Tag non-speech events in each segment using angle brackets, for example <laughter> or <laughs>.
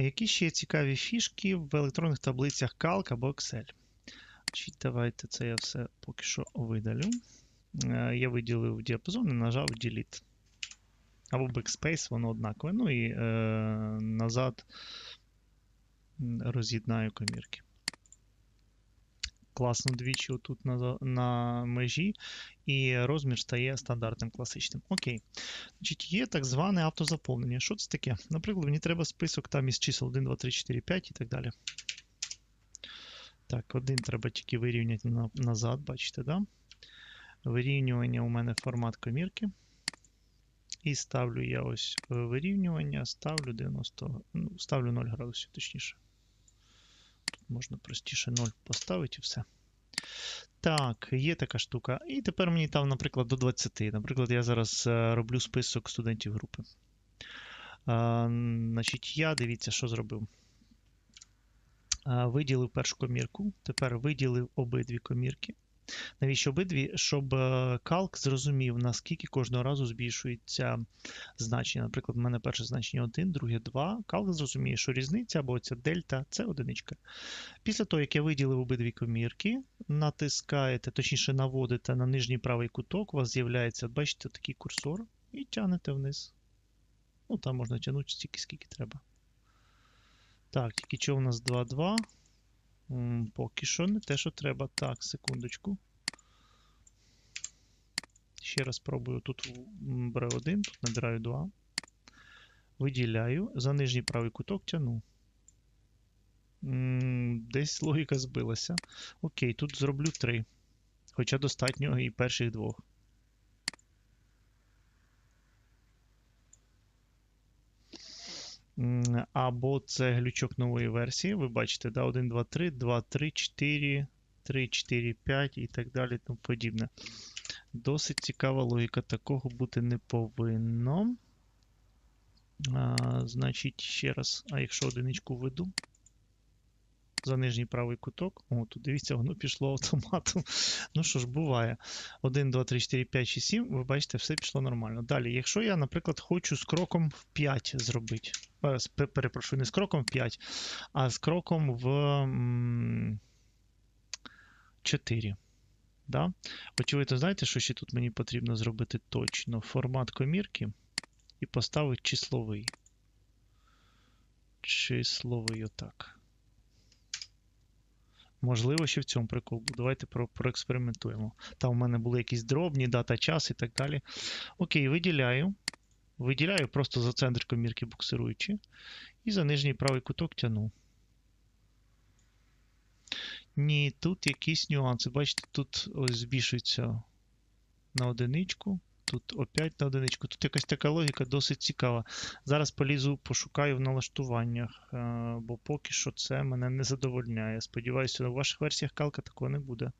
Які ще цікаві фішки в електронних таблицях Calc або Excel? Давайте це я все поки що видалю. Е, Я виділив діапазон і нажав Delete. Або Backspace, воно однакове. Ну і е, назад роз'єднаю комірки. Класно двічі отут на на межі, і розмір стає стандартним класичним. Окей. Значить, Є так зване автозаповнення. Що це таке? Наприклад, мені треба список там із чисел 1, 2, 3, 4, 5 і так далі. Так, один треба тільки вирівняти на, назад, бачите, да? Вирівнювання у мене формат комірки. І ставлю я ось вирівнювання, ставлю 90, ну, ставлю 0 градусів, точніше. Можна простіше 0 поставити і все. Так, є така штука. І тепер мені там, наприклад, до 20. Наприклад, я зараз роблю список студентів групи. А, Значить, я дивіться, що зробив. А, виділив першу комірку, тепер виділив обидві комірки. Навіщо обидві? Щоб калк зрозумів, наскільки кожного разу збільшується значення. Наприклад, в мене перше значення 1, друге 2. Калк зрозуміє, що різниця або ця дельта це одиничка. Після того, як я виділив обидві комірки, натискаєте, точніше, наводите на нижній правий куток, у вас з'являється, бачите, такий курсор, і тягнете вниз. Ну, там можна тягнути стільки, скільки треба. Так, тільки що у нас 2, 2. Поки що не те, що треба. Так, секундочку. Ще раз спробую. Тут беру 1, тут набираю 2. Виділяю. За нижній правий куток тяну. Десь логіка збилася. Окей, тут зроблю 3. Хоча достатньо і перших двох. Або це глючок нової версії. Ви бачите, да, 1, 2, 3, 2, 3, 4, 3, 4, 5 і так далі. тому подібне. Досить цікава логіка такого бути не повинно. А, Значить, ще раз, а якщо одиничку введу за нижній правий куток. О, тут дивіться, воно пішло автоматом. <laughs> Ну що ж, буває. 1, 2, 3, 4, 5, 6, 7. Ви бачите, все пішло нормально. Далі, якщо я, наприклад, хочу з кроком в 5 зробити. Е, перепрошую, не з кроком в 5, а з кроком в 4. Да? Очевидно, знаєте, що ще тут мені потрібно зробити точно? Формат комірки і поставити числовий. Числовий отак. Можливо, ще в цьому прикол. Давайте про проекспериментуємо. Там у мене були якісь дробні, дата, час і так далі. Окей, виділяю. Виділяю просто за центр комірки буксируючи. І за нижній правий куток тяну. Ні, тут якісь нюанси. Бачите, тут ось збільшується на одиничку. Тут опять на одиничку. Тут якась така логіка досить цікава. Зараз полізу, пошукаю в налаштуваннях, е, бо поки що це мене не задовольняє. Сподіваюся, у ваших версіях калка такого не буде.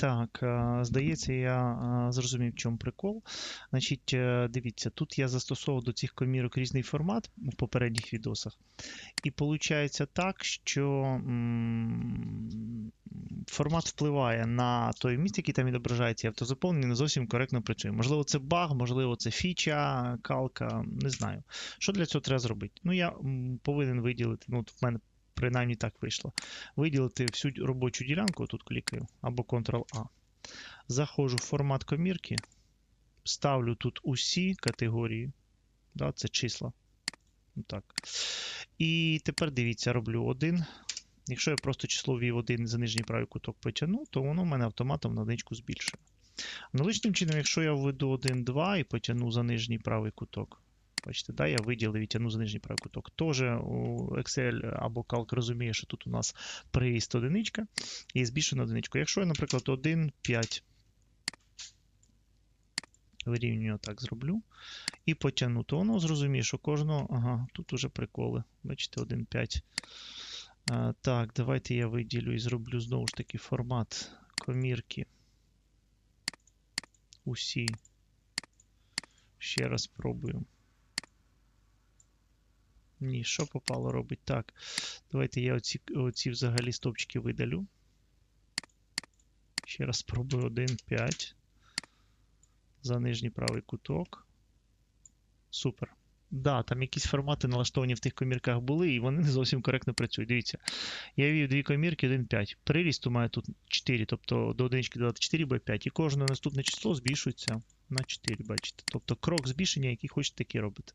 Так, е, здається, я е, зрозумів, в чому прикол. Значить, е, дивіться, тут я застосовував до цих комірок різний формат в попередніх відосах. І виходить так, що формат впливає на той місць, який там відображається, і автозаповнення не зовсім коректно працює. Можливо, це баг, можливо, це фіча, калка, не знаю. Що для цього треба зробити? Ну, я повинен виділити, ну, в мене принаймні так вийшло. Виділити всю робочу ділянку, тут клікаю, або Ctrl-A. Заходжу в формат комірки, ставлю тут усі категорії. Да, Це числа. Так. І тепер дивіться, роблю один. Якщо я просто число ввів один за нижній правий куток потягну, то воно в мене автоматом на одиничку збільшує. Аналогічним чином, якщо я введу 1, 2 і потягну за нижній правий куток, Бачите, да, я виділив і тягну за нижній правий куток. Теж у Excel або Calc розуміє, що тут у нас приїзд одиничка і збільшую на одиничку. Якщо я, наприклад, 1, 5, вирівнюю так зроблю. І потягну, то воно зрозуміє, що кожного. Ага, тут уже приколи. Бачите, 1, 5. А, Так, давайте я виділю і зроблю знову ж таки формат комірки. Усі. Ще раз спробую. Ні, що попало робить? Так. Давайте я оці, оці взагалі стопчики видалю. Ще раз спробую 1, 5. За нижній правий куток. Супер. Да, там якісь формати налаштовані в тих комірках були, і вони не зовсім коректно працюють. Дивіться, я ввів дві комірки, 1, 5. Приріст у мене тут 4, тобто до одинички додати 4 буде 5. І кожне наступне число збільшується на 4, бачите. Тобто крок збільшення, який хочете, такий робити.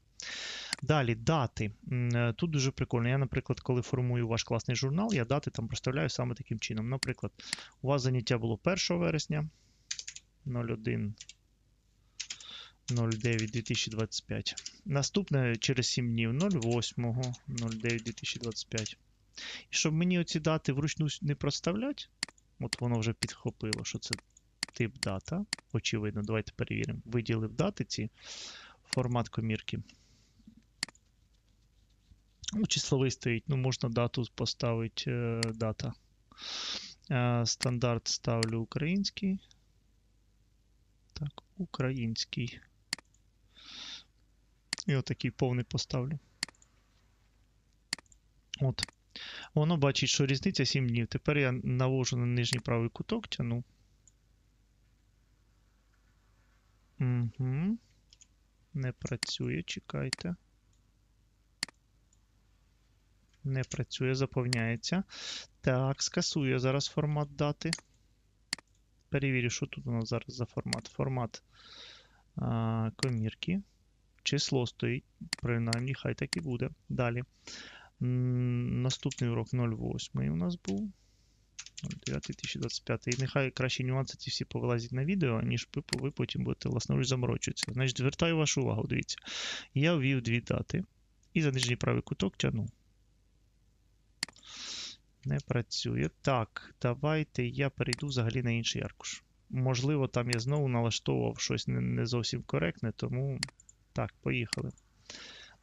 Далі, дати. Е, Тут дуже прикольно. Я, наприклад, коли формую ваш класний журнал, я дати там проставляю саме таким чином. Наприклад, у вас заняття було 1 вересня 01 09 2025. Наступне через 7 днів 08 09 2025. І щоб мені оці дати вручну не проставляти, от воно вже підхопило, що це тип дата. Очевидно, давайте перевіримо. Виділив дати ці формат комірки. Ну, числовий стоїть, ну можна дату поставити е, дата. Е, стандарт ставлю український. Так, український. І отакий повний поставлю. От. Воно бачить, що різниця 7 днів. Тепер я навожу на нижній правий куток, тяну. Угу. Не працює, чекайте. Не працює, заповняється. Так, скасую зараз формат дати. Перевірю, що тут у нас зараз за формат. Формат а, комірки. Число стоїть, принаймні, хай так і буде. Далі. Наступний урок 08 у нас був. 09.2025. І нехай кращі нюанси ці всі повилазять на відео, ніж ви, ви потім будете власноруч заморочуватися. Значить, звертаю вашу увагу, дивіться. Я ввів дві дати і за нижній правий куток тягну. Не працює. Так, давайте я перейду взагалі на інший аркуш. Можливо, там я знову налаштовував щось не, не зовсім коректне, тому. Так, поїхали.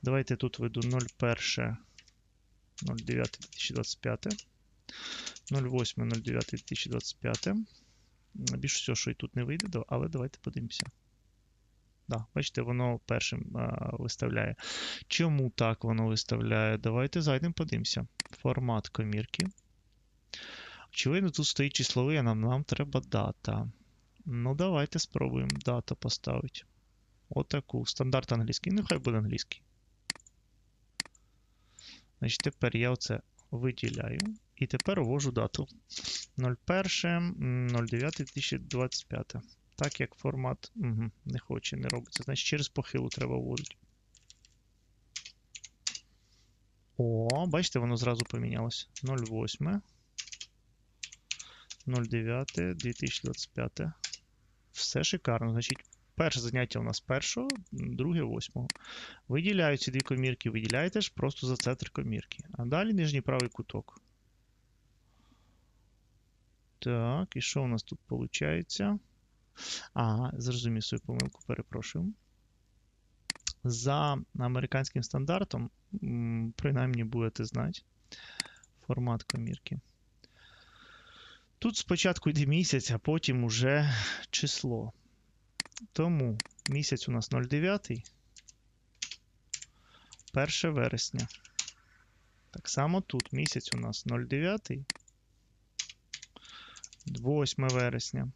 Давайте тут веду 01 09 2025. 08 09 2025. Більше всього, що і тут не вийде, але давайте подивимося. Да, бачите, воно першим а, виставляє. Чому так воно виставляє? Давайте зайдемо, подивимося. Формат комірки. Очевидно, тут стоїть числовий, а нам, нам треба дата. Ну, давайте спробуємо дату поставити. Отаку. Стандарт англійський. Ну, хай буде англійський. Значить, тепер я оце виділяю. І тепер ввожу дату 01.09.2025. Так як формат угу, не хоче, не робиться. Значить, через похилу треба вводити. О, бачите, воно зразу помінялося. 08. 09 2025. Все шикарно. Значить, перше заняття у нас першого, друге восьмого. Виділяю ці дві комірки, виділяєте ж просто за центр комірки. А далі нижній правий куток. Так, і що у нас тут виходить? Ага, зрозумів свою помилку, перепрошую. За американським стандартом, принаймні будете знати, формат комірки. Тут спочатку йде місяць, а потім уже число. Тому місяць у нас 09, 1 вересня. Так само тут місяць у нас 09, 8 вересня.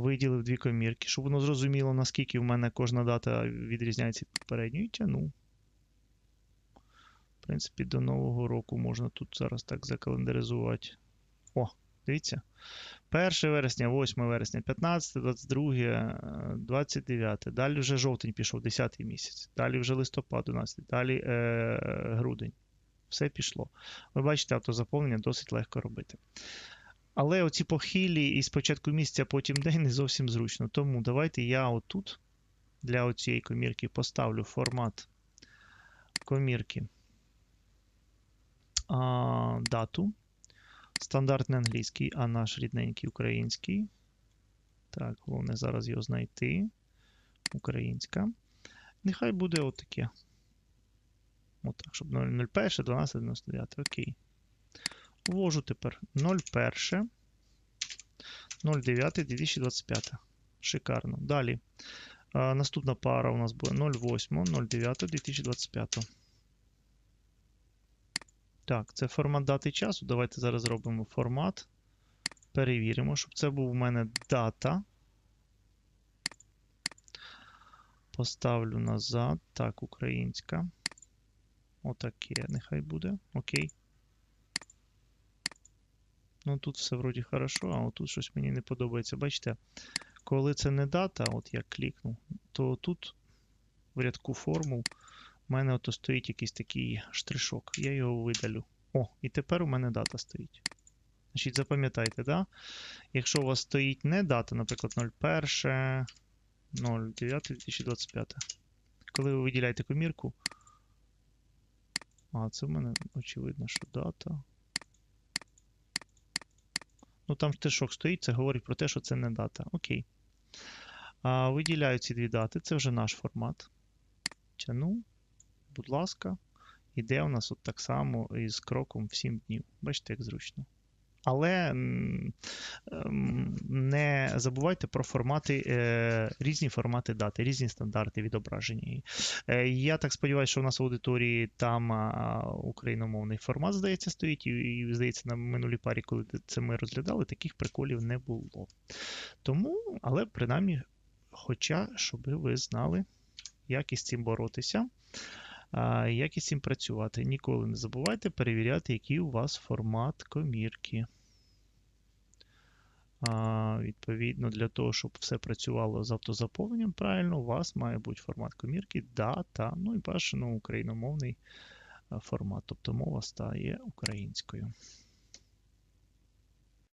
Виділив дві комірки, щоб воно зрозуміло, наскільки в мене кожна дата відрізняється від попередньої. Тяну. В принципі, до Нового року можна тут зараз так закалендаризувати. О, дивіться. 1 вересня, 8 вересня, 15, 22, е, 29. Далі вже жовтень пішов, 10 місяць. Далі вже листопад 11, далі е, грудень. Все пішло. Ви бачите, автозаповнення досить легко робити. Але оці похилі і спочатку місяця, потім день не зовсім зручно. Тому давайте я отут для оцієї комірки поставлю формат комірки а, дату. Стандартний англійський, а наш рідненький український. Так, головне зараз його знайти. Українська. Нехай буде отаке. Отак, щоб 01, 12, 99. Окей. Ввожу тепер 01, 09, 2025. Шикарно. Далі. А, наступна пара у нас буде 08, 09, 2025. Так, це формат дати часу. Давайте зараз зробимо формат. Перевіримо, щоб це був у мене дата. Поставлю назад. Так, українська. Отаке, нехай буде. Окей. Ну, тут все вроді хорошо, а отут щось мені не подобається. Бачите, коли це не дата, от я клікнув, то тут в рядку формул у мене ото стоїть якийсь такий штришок. Я його видалю. О, і тепер у мене дата стоїть. Значить, запам'ятайте, да? Якщо у вас стоїть не дата, наприклад, 01, 09 2025. Коли ви виділяєте комірку. А, це в мене очевидно, що дата. Ну, там штишок стоїть, це говорить про те, що це не дата. Окей. А, Виділяю ці дві дати, це вже наш формат. Тяну, будь ласка. Іде у нас от так само із кроком в 7 днів. Бачите, як зручно. Але ем, не забувайте про формати, е, різні формати дати, різні стандарти відображення. Е, Я так сподіваюся, що у нас в аудиторії там україномовний формат, здається, стоїть, і здається, на минулій парі, коли це ми розглядали, таких приколів не було. Тому, але принаймні, хоча, щоб ви знали, як із цим боротися. Як із цим працювати? Ніколи не забувайте перевіряти, який у вас формат комірки. А, Відповідно, для того, щоб все працювало з автозаповненням правильно, у вас має бути формат комірки, дата, ну і бажано україномовний формат, тобто мова стає українською.